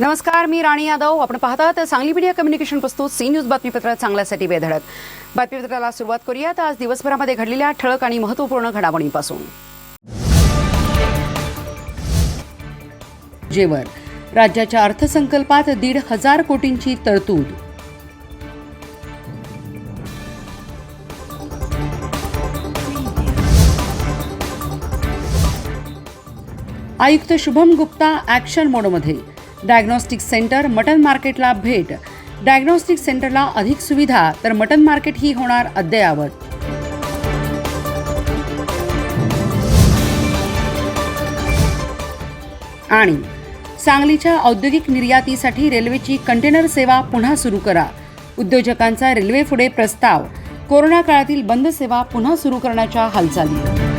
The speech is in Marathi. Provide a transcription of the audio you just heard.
नमस्कार मी राणी यादव. आपण पाहतात सांगली मीडिया कम्युनिकेशन प्रस्तुत सी न्यूज बातमीपत्रात चांगल्यासाठी बेधडक. बातमीपत्राला सुरुवात करूयात. आज दिवसभरामध्ये घडलेल्या ठळक आणि महत्त्वपूर्ण घडामोडींपासून. जेवर राज्याच्या अर्थसंकल्पात दीड हजार कोटींची तरतूद. आयुक्त शुभम गुप्ता ॲक्शन मोडमध्ये डायग्नॉस्टिक सेंटर मटन मार्केटला भेट. डायग्नॉस्टिक सेंटरला अधिक सुविधा तर मटन मार्केट ही होणार अद्ययावत. आणि सांगलीच्या औद्योगिक निर्यातीसाठी रेल्वेची कंटेनर सेवा पुन्हा सुरू करा. उद्योजकांचा रेल्वे पुढे प्रस्ताव. कोरोना काळातील बंद सेवा पुन्हा सुरू करण्याच्या हालचाली.